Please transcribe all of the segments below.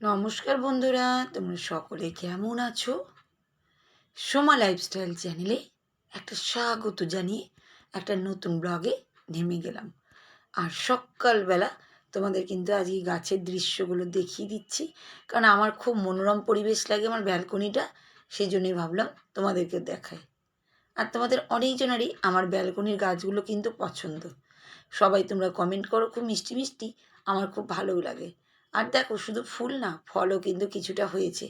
নমস্কার বন্ধুরা, তোমরা সকলে কেমন আছো? সোমা লাইফস্টাইল চ্যানেলে একটা স্বাগত জানিয়ে একটা নতুন ব্লগে নেমে গেলাম। আর সকালবেলা তোমাদের কিন্তু আজকে গাছের দৃশ্যগুলো দেখিয়ে দিচ্ছি, কারণ আমার খুব মনোরম পরিবেশ লাগে আমার ব্যালকনিটা সেই জন্যই ভাবলাম তোমাদেরকে দেখাই। আর তোমাদের অনেকজনেরই আমার ব্যালকনির গাছগুলো কিন্তু পছন্দ। সবাই তোমরা কমেন্ট করো, খুব মিষ্টি মিষ্টি, আমার খুব ভালোও লাগে। আর দেখো, শুধু ফুল না, ফলও কিন্তু কিছুটা হয়েছে।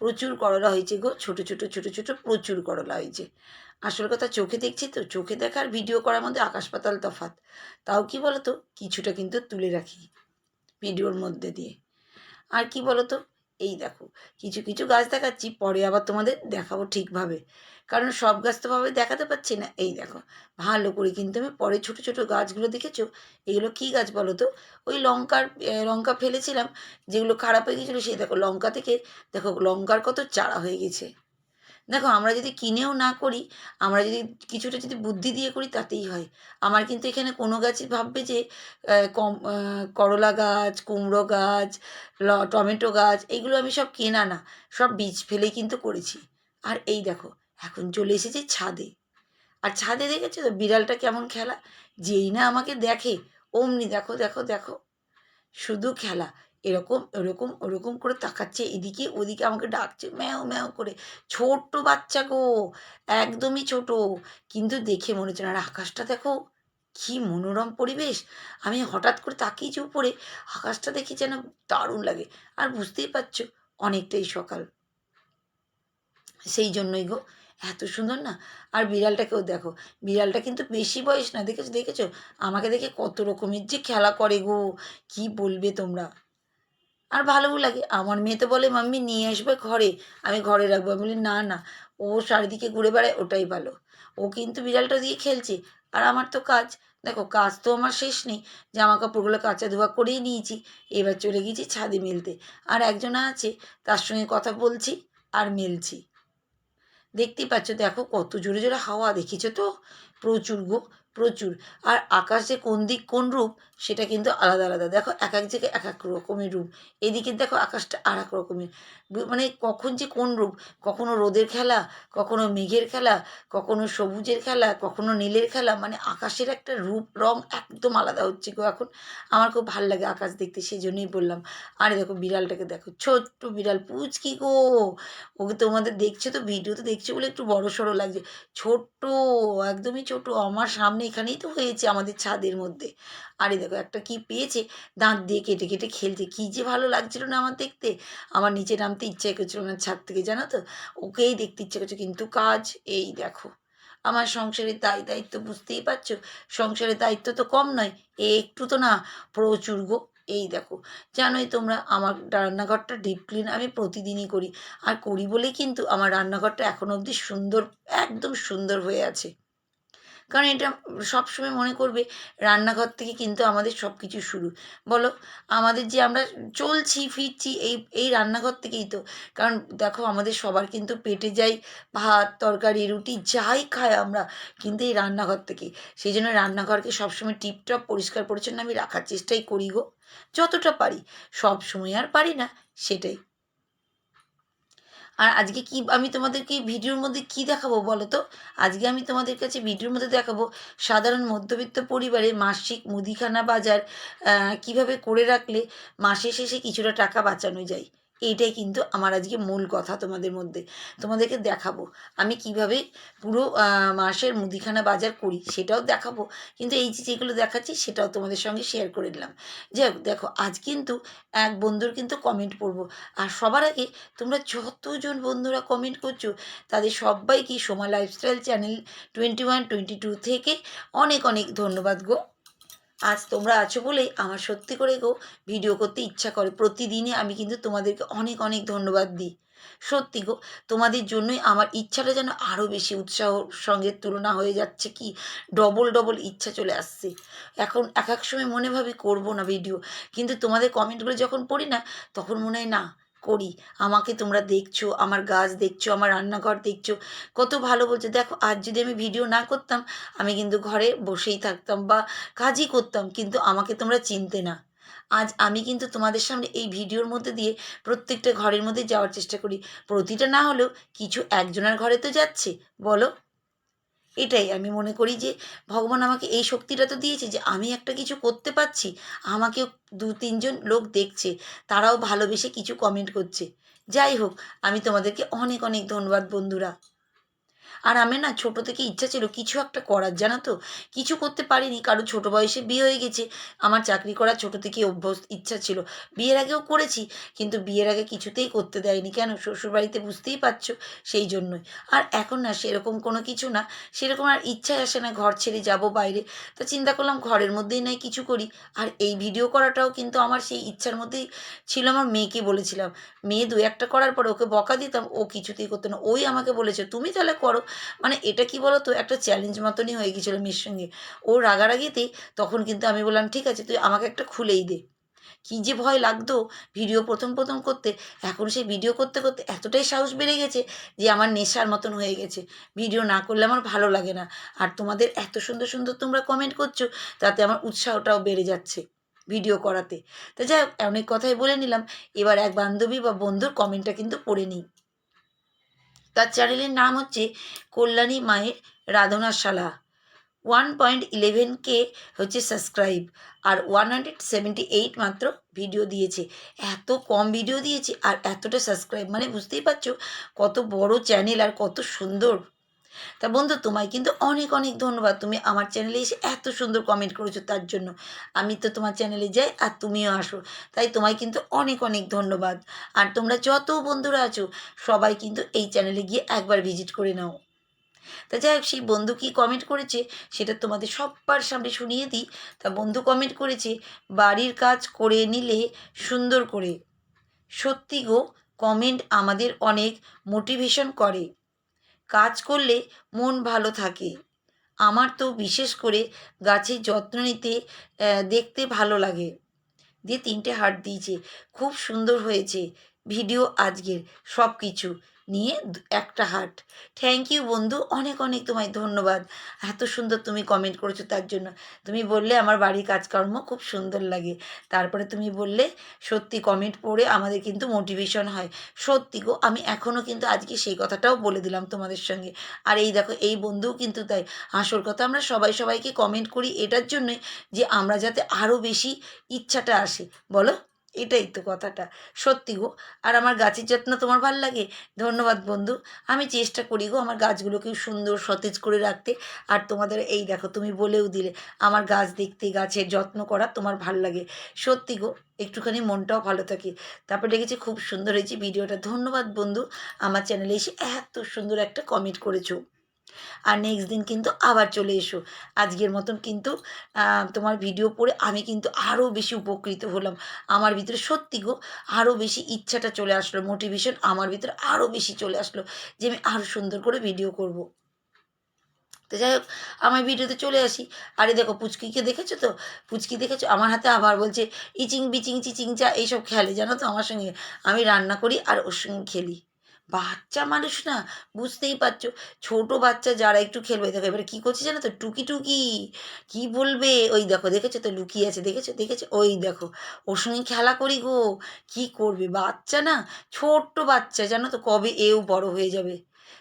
প্রচুর করলা হয়েছে গো, ছোটো ছোটো ছোটো ছোটো প্রচুর করলা হয়েছে। আসল কথা চোখে দেখছি তো, চোখে দেখার ভিডিও করার মধ্যে আকাশ পাতাল তফাত তাও কি বলতো, কিছুটা কিন্তু তুলে রাখি ভিডিওর মধ্যে দিয়ে। আর কি বলতো এই দেখো, কিছু কিছু গাছ দেখাচ্ছি, পরে আবার তোমাদের দেখাবো ঠিকভাবে। কারণ সব গাছ তো ভাবে দেখাতে পাচ্ছি না। এই দেখো, ভালো করে কিন্তু আমি পরে ছোট ছোট গাছগুলো দেখেছ? এগুলো কী গাছ বলো তো? ওই লঙ্কার লঙ্কা ফেলেছিলাম, যেগুলো খারাপ হয়ে গেছিল, সেই দেখো লঙ্কা থেকে, দেখো লঙ্কার কত চারা হয়ে গেছে। দেখো, আমরা যদি কিনেও না করি, আমরা যদি কিছুটা যদি বুদ্ধি দিয়ে করি, তাতেই হয়। আমার কিন্তু এখানে কোনো গাছই ভাববে যে কম করলা গাছ, কুমড়ো গাছ টমেটো গাছ, এগুলো আমি সব কেনা না। সব বীজ ফেলেই কিন্তু করেছি। আর এই দেখো, এখন চলে এসেছে ছাদে। আর ছাদে দেখেছ তো, বিড়ালটা কেমন খেলা? যেই না আমাকে দেখে, অমনি দেখো দেখো দেখো, শুধু খেলা। এরকম এরকম ওরকম করে তাকাচ্ছে, এদিকে ওদিকে আমাকে ডাকছে, ম্যাও ম্যাও করে, ছোট্ট বাচ্চা গো, একদমই ছোট। কিন্তু দেখে মনে হচ্ছে না, আর আকাশটা দেখো কি মনোরম পরিবেশ। আমি হঠাৎ করে তাকিয়েছি উপরে আকাশটা দেখি যেন দারুণ লাগে, আর বুঝতেই পারছ অনেকটাই সকাল। সেই জন্যই গো, এত সুন্দর না? আর বিড়ালটাকেও দেখো, বিড়ালটা কিন্তু বেশি বয়স না, দেখেছ দেখেছ? আমাকে দেখে কত রকমের যে খেলা করে গো, কি বলবে তোমরা? আর ভালোও লাগে। আমার মেয়ে তো বলে, মাম্মি, নিয়ে আসবে ঘরে। আমি ঘরে রাখব। আমি বলি, না না, ও চারিদিকে ঘুরে বেড়ায়, ওটাই ভালো। ও কিন্তু বিড়ালটা দিয়ে খেলছে। আর আমার তো কাজ। দেখো, কাজ তো আমার শেষ নেই। জামা কাপড়গুলো কাচা ধোয়া করেই নিয়েছি। এবার চলে গেছি ছাদে মেলতে। আর একজন আছে, তার সঙ্গে কথা বলছি আর মেলছি। দেখতেই পাচ্ছ, দেখো কত জোরে জোরে হাওয়া। দেখেছ তো? প্রচুর গো, প্রচুর। আর আকাশে কোন দিক, কোন রূপ সেটা কিন্তু আলাদা আলাদা। দেখো এক এক জায়গায় এক এক রকমের রূপ। এদিকে দেখো আকাশটা আর এক রকমের মানে কখন যে কোন রূপ? কখনো রোদের খেলা, কখনো মেঘের খেলা, কখনো সবুজের খেলা, কখনো নীলের খেলা মানে আকাশের একটা রূপ, রং একদম আলাদা হচ্ছে গো এখন। আমার খুব ভালো লাগে আকাশ দেখতে সেই জন্যই বললাম। আরে দেখো বিড়ালটাকে দেখো, ছোট্ট বিড়াল, পুচকি গো! ওকে তোমাদের দেখছ তো? ভিডিওতে দেখছ বলে একটু বড় সড়ো লাগছে। ছোট্ট, একদমই ছোট আমার সামনে এখানেই তো হয়েছে আমাদের ছাদের মধ্যে। আরে দেখো একটা কি পেয়েছে? দাঁত দিয়ে কেটে কেটে খেলছে। কি যে ভালো লাগছিল না আমার দেখতে। আমার নিচে নামতে ইচ্ছে করছিল না ছাদ থেকে, জানো তো? ওকেই দেখতে ইচ্ছে করছে। কিন্তু কাজ এই দেখো। আমার সংসারের দায় দায়িত্ব বুঝতেই পারছ? সংসারের দায়িত্ব তো কম নয় এ একটু তো না। প্রচুর গো। এই দেখো। জানোই তোমরা আমার রান্নাঘরটা ডিপ ক্লিন আমি প্রতিদিনই করি। আর করি বলেই কিন্তু আমার রান্নাঘরটা এখনও অবধি সুন্দর, একদম সুন্দর হয়ে আছে। কারণ এটা সবসময় মনে করবে রান্নাঘর থেকে কিন্তু আমাদের সব কিছু শুরু। বলো, আমাদের যে আমরা চলছি, ফিরছি এই এই রান্নাঘর থেকেই তো। কারণ দেখো আমাদের সবার কিন্তু পেটে যাই ভাত, তরকারি, রুটি যাই খাই আমরা কিন্তু এই রান্নাঘর থেকেই সেই জন্য রান্নাঘরকে সবসময় টিপটপ, পরিষ্কার, পরিচ্ছন্ন আমি রাখার চেষ্টাই করি গো। যতটা পারি। সব সময় আর পারি না, সেটাই। আর আজকে কি, আমি তোমাদেরকে ভিডিওর মধ্যে কি দেখাবো বলো তো? আজকে আমি তোমাদের কাছে ভিডিওর মধ্যে দেখাবো সাধারণ মধ্যবিত্ত পরিবারে মাসিক মুদিখানা বাজার কীভাবে করে রাখলে মাসে শেষে কিছুটা টাকা বাঁচানো যায়। এইটাই কিন্তু আমার আজকে মূল কথা তোমাদের মধ্যে। তোমাদেরকে দেখাবো। আমি কীভাবে পুরো মাসের মুদিখানা বাজার করি সেটাও দেখাবো। কিন্তু এই যে যেগুলো দেখাচ্ছি সেটাও তোমাদের সঙ্গে শেয়ার করে দিলাম। যাই দেখো, আজ কিন্তু এক বন্ধুর কিন্তু কমেন্ট পড়ব। আর সবার আগে তোমরা যতজন বন্ধুরা কমেন্ট করছ, তাদের সবাইকে Soma lifestyle channel twenty one twenty two থেকে অনেক অনেক ধন্যবাদ গো। আজ তোমরা আছো বলেই আমার সত্যি করে গো ভিডিও করতে ইচ্ছা করে। প্রতিদিনই আমি কিন্তু তোমাদেরকে অনেক অনেক ধন্যবাদ দিই। সত্যি গো, তোমাদের জন্যই আমার ইচ্ছাটা যেন আরও বেশি উৎসাহর সঙ্গে তুলনা হয়ে যাচ্ছে কি? ডবল ডবল ইচ্ছা চলে আসছে। এখন এক এক সময় মনে ভাবি করব না ভিডিও। কিন্তু তোমাদের কমেন্টগুলো যখন পড়ি না, তখন মনে হয় না করি। আমাকে তোমরা দেখছ, আমার গাছ দেখছ, আমার রান্নাঘর দেখছ। কত ভালো বলছো। দেখো, আজ যদি আমি ভিডিও না করতাম, আমি কিন্তু ঘরে বসেই থাকতাম বা কাজই করতাম, কিন্তু আমাকে তোমরা চিনতে না। আজ আমি কিন্তু তোমাদের সামনে এই ভিডিওর মধ্যে দিয়ে প্রত্যেকটা ঘরের মধ্যে যাওয়ার চেষ্টা করি। প্রতিটা না হলেও কিছু একজনের ঘরে তো যাচ্ছে, বলো? এটাই আমি মনে করি যে ভগবান আমাকে এই শক্তিটা তো দিয়েছে যে আমি একটা কিছু করতে পারছি আমাকে দু তিনজন লোক দেখছে, তারাও ভালোবেসে কিছু কমেন্ট করছে। যাই হোক, আমি তোমাদেরকে অনেক অনেক ধন্যবাদ বন্ধুরা। আর আমি না ছোটো থেকে ইচ্ছা ছিল কিছু একটা করার, জানো তো? কিছু করতে পারিনি, কারণ ছোটো বয়সে বিয়ে হয়ে গেছে। আমার চাকরি করার ছোটো থেকে অভ্যস্ত ইচ্ছা ছিল। বিয়ের আগেও করেছি, কিন্তু বিয়ের আগে কিছুতেই করতে দেয়নি। কেন? শ্বশুরবাড়িতে বুঝতেই পারছ সেই জন্যই। আর এখন না সেরকম কোনো কিছু না, সেরকম আর ইচ্ছাই আসে না ঘর ছেড়ে যাব বাইরে। তো চিন্তা করলাম ঘরের মধ্যেই নাই কিছু করি। আর এই ভিডিও করাটাও কিন্তু আমার সেই ইচ্ছার মধ্যেই ছিল, আমার মেয়েকে বলেছিলাম। মেয়ে দু একটা করার পরে ওকে বকা দিতাম, ও কিছুতেই করতো না। ওই আমাকে বলেছে, তুমি তাহলে করো মানে এটা কি বলো তো একটা চ্যালেঞ্জ মতনই হয়ে গেছিল মেয়ের সঙ্গে। ও রাগারাগিতেই তখন কিন্তু আমি বললাম, ঠিক আছে, তুই আমাকে একটা খুলেই দে। কী যে ভয় লাগতো ভিডিও প্রথম প্রথম করতে। এখন সেই ভিডিও করতে করতে এতটাই সাহস বেড়ে গেছে যে আমার নেশার মতন হয়ে গেছে। ভিডিও না করলে আমার ভালো লাগে না। আর তোমাদের এত সুন্দর সুন্দর তোমরা কমেন্ট করছ, তাতে আমার উৎসাহটাও বেড়ে যাচ্ছে ভিডিও করাতে। তো যাই অনেক কথাই বলে নিলাম। এবার এক বান্ধবী বা বন্ধুর কমেন্টটা কিন্তু পড়ে নিই। তার চ্যানেলের নাম হচ্ছে কল্যাণী মায়ের রাধনাশালা। ওয়ান পয়েন্ট ইলেভেন কে হচ্ছে সাবস্ক্রাইব আর ওয়ান হান্ড্রেড সেভেন্টি এইট মাত্র ভিডিও দিয়েছে। এত কম ভিডিও দিয়েছে আর এতটা সাবস্ক্রাইব মানে বুঝতেই পারছ কত বড় চ্যানেল আর কত সুন্দর। তা বন্ধু তোমায় কিন্তু অনেক অনেক ধন্যবাদ। তুমি আমার চ্যানেলে এসে এত সুন্দর কমেন্ট করেছ তার জন্য। আমি তো তোমার চ্যানেলে যাই আর তুমিও আসো। তাই তোমায় কিন্তু অনেক অনেক ধন্যবাদ। আর তোমরা যত বন্ধুরা আছো, সবাই কিন্তু এই চ্যানেলে গিয়ে একবার ভিজিট করে নাও। তা যাই হোক, সেই বন্ধু কী কমেন্ট করেছে, সেটা তোমাদের সবার সামনে শুনিয়ে দিই। তা বন্ধু কমেন্ট করেছে, বাড়ির কাজ করে নিলে সুন্দর করে। সত্যি গো কমেন্ট আমাদের অনেক মোটিভেশন করে। কাজ করলে মন ভালো থাকে। আমার তো বিশেষ করে গাছের যত্ন নিতে দেখতে ভালো লাগে। দিয়ে তিনটে হাট দিয়েছে, খুব সুন্দর হয়েছে। ভিডিও আজকের সব কিছু নিয়ে একটা হার্ট থ্যাংক ইউ বন্ধু, অনেক অনেক তোমায় ধন্যবাদ। এত সুন্দর তুমি কমেন্ট করেছ তার জন্য। তুমি বললে আমার বাড়ির কাজকর্ম খুব সুন্দর লাগে। তারপরে তুমি বললে সত্যি কমেন্ট পড়ে আমাদের কিন্তু মোটিভেশন হয়। সত্যি গো, আমি এখনও কিন্তু আজকে সেই কথাটাও বলে দিলাম তোমাদের সঙ্গে। আর এই দেখো, এই বন্ধুও কিন্তু তাই। আসল কথা আমরা সবাই সবাইকে কমেন্ট করি এটার জন্যই যে আমরা যাতে আরও বেশি ইচ্ছাটা আসে। বলো? এটাই তো কথাটা। সত্যি গো, আর আমার গাছের যত্ন তোমার ভালো লাগে? ধন্যবাদ বন্ধু, আমি চেষ্টা করি গো আমার গাছগুলোকেও সুন্দর সতেজ করে রাখতে। আর তোমাদের এই দেখো তুমি বলেও দিলে, আমার গাছ দেখতে, গাছের যত্ন করা তোমার ভালো লাগে। সত্যি গো, একটুখানি মনটাও ভালো থাকে। তারপর দেখেছি খুব সুন্দর হয়েছে ভিডিওটা। ধন্যবাদ বন্ধু, আমার চ্যানেলে এসে এত সুন্দর একটা কমেন্ট করেছ। আর নেক্সট দিন কিন্তু আবার চলে এসো। আজকের মতন কিন্তু তোমার ভিডিও পড়ে আমি কিন্তু আরও বেশি উপকৃত হলাম। আমার ভিতরে সত্যি গো আরও বেশি ইচ্ছাটা চলে আসলো মোটিভেশন আমার ভিতরে আরও বেশি চলে আসলো যে আমি আরও সুন্দর করে ভিডিও করব। তো যাই হোক, আমার ভিডিওতে চলে আসি। আরে দেখো, পুচকিকে দেখেছ তো? পুচকি দেখেছ? আমার হাতে আবার বলছে ইচিং বিচিং চিচিং চা এইসব খেলে, জানো তো, আমার সঙ্গে। আমি রান্না করি আর ওর সঙ্গে খেলি। বাচ্চা মানুষ না, বুঝতেই পারছ। ছোট বাচ্চা যারা একটু খেলবে, দেখো এবারে কী করছে জানো তো? টুকি টুকি। কি বলবে? ওই দেখো, দেখেছ তো? লুকিয়ে আছে, দেখেছ? দেখেছ? ওই দেখো। ওর সঙ্গে খেলা করি গো। কি করবে? বাচ্চা না, ছোট্ট বাচ্চা, জানো তো? কবে এও বড় হয়ে যাবে।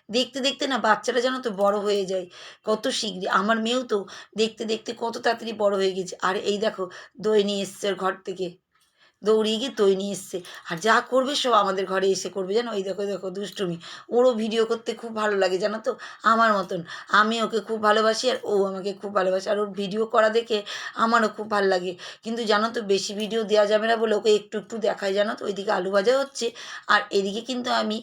দেখতে দেখতে না বাচ্চারা যেন তো বড় হয়ে যায়। কত শীঘ্রই আমার মেয়েও তো দেখতে দেখতে কত তাড়াতাড়ি বড় হয়ে গেছে। আর এই দেখো, দই নিয়ে এসছে ঘর থেকে। দৌড়িয়ে গিয়ে তৈ নিয়ে এসছে। আর যা করবে সব আমাদের ঘরে এসে করবে। জানো? ওই দেখো দেখো, দুষ্টুমি। ওরও ভিডিও করতে খুব ভালো লাগে, জানো তো? আমার মতন। আমি ওকে খুব ভালোবাসি আর ও আমাকে খুব ভালোবাসে। আর ওর ভিডিও করা দেখে আমারও খুব ভালো লাগে। কিন্তু জানো তো, বেশি ভিডিও দেওয়া যাবে না বলে ওকে একটু একটু দেখায় জানো তো? ওইদিকে আলু ভাজা হচ্ছে। আর এদিকে কিন্তু আমি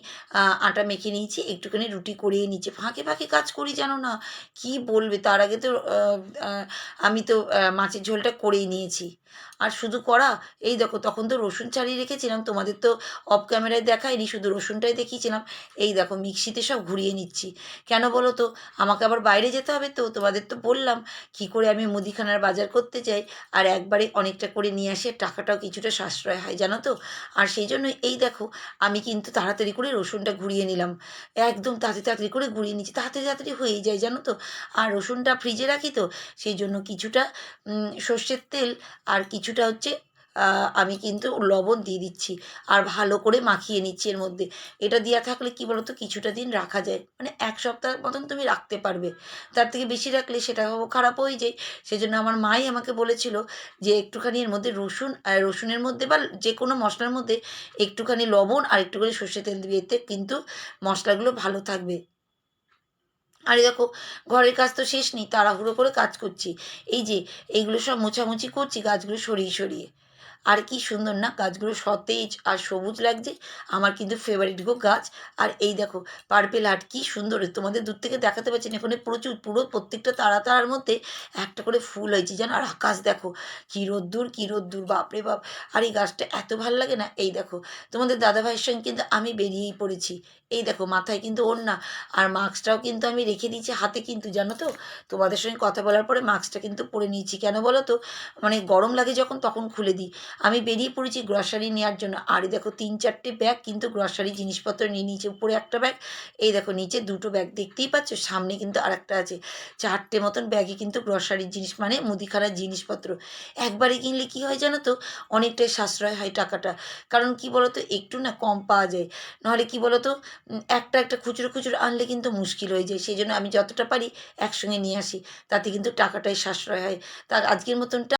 আটা মেখে নিয়েছি। একটুখানি রুটি করিয়ে নিচ্ছি ফাঁকে ফাঁকে কাজ করি, জানো না? কি বলবে? তার আগে তো আমি তো মাছের ঝোলটা করেই নিয়েছি। আর শুধু করা এই দেখো, তখন তো রসুন ছাড়িয়ে রেখেছিলাম, তোমাদের তো অফ ক্যামেরায় দেখায়নি, শুধু রসুনটাই দেখিয়েছিলাম। এই দেখো, মিক্সিতে সব ঘুরিয়ে নিচ্ছি। কেন বলো তো? আমাকে আবার বাইরে যেতে হবে তো, তোমাদের তো বললাম, কি করে আমি মুদিখানার বাজার করতে চাই আর একবারে অনেকটা করে নিয়ে আসে, টাকাটাও কিছুটা সাশ্রয় হয়, জানো তো? আর সেই জন্য এই দেখো, আমি কিন্তু তাড়াতাড়ি করে রসুনটা ঘুরিয়ে নিলাম। একদম তাড়াতাড়ি তাড়াতাড়ি করে ঘুরিয়ে নিচ্ছি, তাড়াতাড়ি তাড়াতাড়ি হয়েই যায়, জানো তো? আর রসুনটা ফ্রিজে রাখি তো, সেই জন্য কিছুটা সর্ষের তেল আর কিছুটা হচ্ছে আমি কিন্তু লবণ দিয়ে দিচ্ছি। আর ভালো করে মাখিয়ে নিচ্ছি এর মধ্যে। এটা দেওয়া থাকলে কি বলতো? কিছুটা দিন রাখা যায়। মানে এক সপ্তাহ মতন তুমি রাখতে পারবে। তার থেকে বেশি রাখলে সেটা খারাপ হয়ে যায়। সেজন্য আমার মাই আমাকে বলেছিল যে, একটুখানি এর মধ্যে রসুন রসুনের মধ্যে বা যে কোনো মশলার মধ্যে একটুখানি লবণ আর একটুখানি সর্ষে তেল এতে কিন্তু মশলাগুলো ভালো থাকবে। আর দেখো, ঘরের কাজ তো শেষ নেই, তাড়াহুড়ো করে কাজ করছি। এই যে, এইগুলো সব মোছামুছি করছি, গাছগুলো সরিয়ে সরিয়ে। আর কি সুন্দর না? গাছগুলো সতেজ আর সবুজ লাগছে। আমার কিন্তু ফেভারিট গো গাছ। আর এই দেখো পার্পেল হাট কি সুন্দর। তোমাদের দূর থেকে দেখাতে পাচ্ছি না, এখানে প্রচুর, পুরো প্রত্যেকটা তারা তারার মধ্যে একটা করে ফুল হয়েছে যেন আর আকাশ দেখো, কী রোদ্দুর কী রোদ্দুর, বাপরে বাপ! আর এই গাছটা এত ভালো লাগে না? এই দেখো, তোমাদের দাদা ভাইয়ের সঙ্গে কিন্তু আমি বেরিয়েই পড়েছি। এই দেখো, মাথায় কিন্তু ওর না আর মাস্কটাও কিন্তু আমি রেখে দিয়েছি হাতে কিন্তু, জানো তো? তোমাদের সঙ্গে কথা বলার পরে মাস্কটা কিন্তু পরে নিয়েছি। কেন বলো তো? মানে গরম লাগে যখন, তখন খুলে দিই। আমি বেরিয়ে পড়েছি গ্রসারি নেওয়ার জন্য। আর দেখো তিন চারটে ব্যাগ কিন্তু গ্রসারি জিনিসপত্র নিয়ে নিচে উপরে একটা ব্যাগ এই দেখো নিচে দুটো ব্যাগ দেখতেই পাচ্ছ, সামনে কিন্তু আরেকটা আছে। চারটে মতন ব্যাগে কিন্তু গ্রসারির জিনিস মানে মুদিখানার জিনিসপত্র। একবারে কিনলে কি হয় জানো তো? অনেকটাই সাশ্রয় হয় টাকাটা। কারণ কি বলো তো একটু না কম পাওয়া যায়। নাহলে কি বলো তো একটা একটা খুচরো খুচরো আনলে কিন্তু মুশকিল হয়ে যায়। সেই জন্য আমি যতটা পারি একসঙ্গে নিয়ে আসি। তাতে কিন্তু টাকাটাই সাশ্রয় হয়। তা আজকের মতনটা